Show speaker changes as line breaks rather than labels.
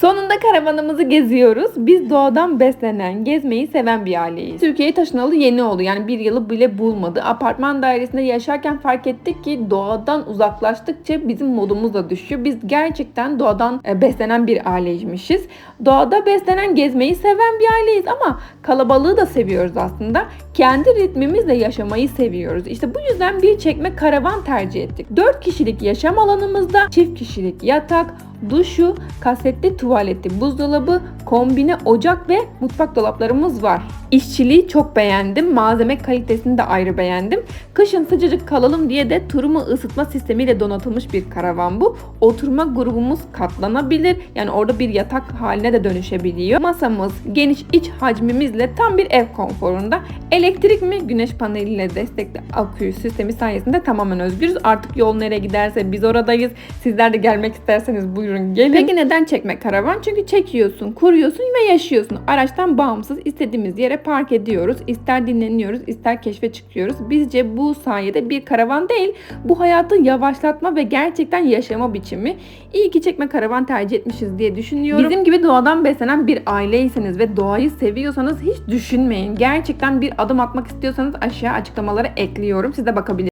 Sonunda karavanımızı geziyoruz. Biz doğadan beslenen, gezmeyi seven bir aileyiz. Türkiye'ye taşınalı yeni oldu. Yani bir yılı bile bulmadı. Apartman dairesinde yaşarken fark ettik ki doğadan uzaklaştıkça bizim modumuz da düşüyor. Biz gerçekten doğadan e, beslenen bir aileymişiz. Doğada beslenen, gezmeyi seven bir aileyiz ama kalabalığı da seviyoruz aslında. Kendi ritmimizle yaşamayı seviyoruz. İşte bu yüzden bir çekme karavan tercih ettik. 4 kişilik yaşam alanımızda çift kişilik yatak, duşu, kasetli tuvaleti, buzdolabı, kombine ocak ve mutfak dolaplarımız var. İşçiliği çok beğendim. Malzeme kalitesini de ayrı beğendim. Kışın sıcacık kalalım diye de turumu ısıtma sistemiyle donatılmış bir karavan bu. Oturma grubumuz katlanabilir. Yani orada bir yatak haline de dönüşebiliyor. Masamız geniş iç hacmimizle tam bir ev konforunda. Elektrik mi güneş paneliyle destekli akü sistemi sayesinde tamamen özgürüz. Artık yol nereye giderse biz oradayız. Sizler de gelmek isterseniz buyurun gelin. Peki neden çekme karavan? Çünkü çekiyorsun, kuruyorsun ve yaşıyorsun. Araçtan bağımsız istediğimiz yere park ediyoruz. İster dinleniyoruz, ister keşfe çıkıyoruz. Bizce bu sayede bir karavan değil, bu hayatı yavaşlatma ve gerçekten yaşama biçimi. İyi ki çekme karavan tercih etmişiz diye düşünüyorum. Bizim gibi doğadan beslenen bir aileyseniz ve doğayı seviyorsanız hiç düşünmeyin. Gerçekten bir adım atmak istiyorsanız aşağı açıklamalara ekliyorum. Siz de bakabilirsiniz.